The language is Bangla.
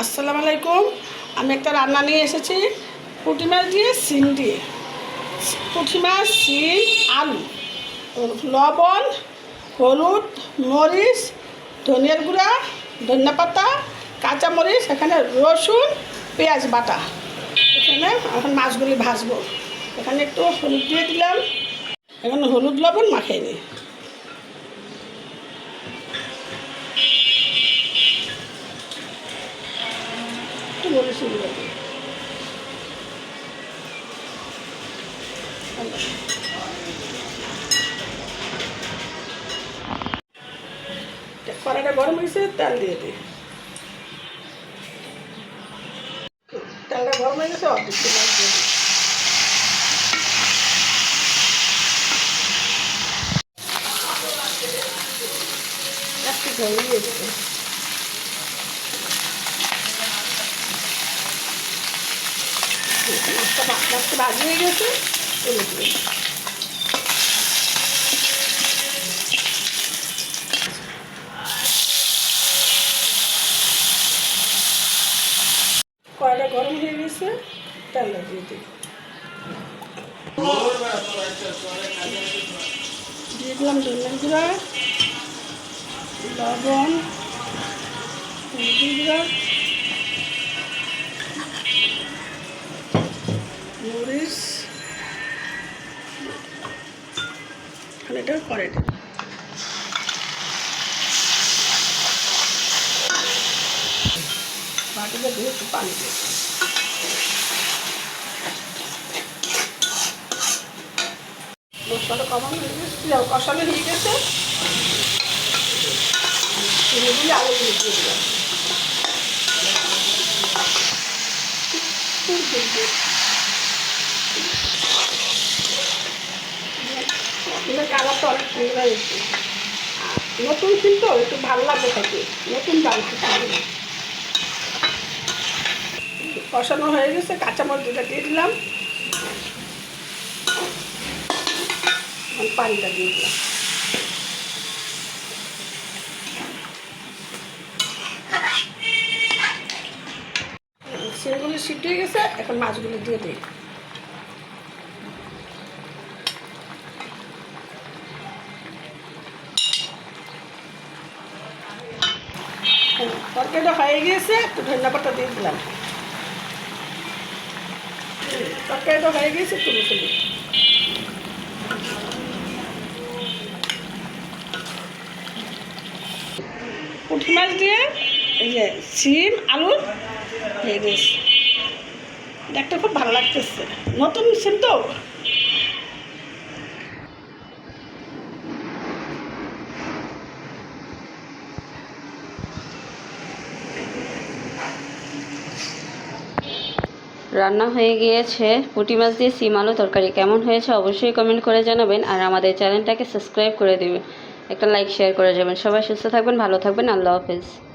আসসালামু আলাইকুম। আমি একটা রান্না নিয়ে এসেছি। পুঁটি মাছ দিয়ে সিম দিয়ে। পুঁটি মাছ, সিম, আলু। লবণ, হলুদ, মরিচ, ধনিয়ার গুঁড়া, ধনিয়া পাতা, কাঁচামরিচ, এখানে রসুন, পেঁয়াজ বাটা। এখানে এখন মাছগুলি ভাজবো। এখানে একটু হলুদ দিয়ে দিলাম। এখানে হলুদ, লবণ মাখিয়ে মরিচ দিয়ে দিই কড়াইটা গরম হয়েছে, তেল দিয়ে দিই তেলটা গরম হয়ে গেছে, অর্ধেক দিই একটু জল দিয়ে মাছটা মাছটা ভাজি হয়ে গেছে তুলে কয়লা গরম হয়ে গেছে তেলটা দিয়ে দিই। দিয়ে দিলাম ধনিয়া গুঁড়া, লবণ গুঁড়া মরিচ এটা দিই বাটিতে দিয়ে একটু পানি দিয়ে দিই। মশলাটা কমানো হয়ে গেছে কষানো গেছে। কিন্তু কালারটা অনেক সুন্দর হয়েছে। নতুন কিন্তু একটু ভালো লাগবে থাকে নতুন পারি কষানো হয়ে গেছে, কাঁচামরিচ দুটা দিয়ে দিলাম। পানিটা দিয়ে দিলাম। সিমগুলো সিদ্ধ হয়ে গেছে, এখন মাছগুলো দিয়ে দিই। তরকারিটা হয়ে গিয়েছে, একটু ধনিয়া পাতা দিয়ে দিলাম। তরকারিটা হয়ে গিয়েছে তুলে তুলি পুঁটি মাছ দিয়ে এই যে সিম, আলু হয়ে গেছে দেখতে খুব ভালো লাগতেছে। নতুন সিম তো? রান্না হয়ে গিয়েছে। পুঁটি মাছ দিয়ে সিম আলু তরকারি। কেমন হয়েছে অবশ্যই কমেন্ট করে জানাবেন। আর আমাদের চ্যানেলটাকে সাবস্ক্রাইব করে দেবেন একটা লাইক শেয়ার করে যাবেন। সবাই সুস্থ থাকবেন, ভালো থাকবেন। আল্লাহ হাফেজ।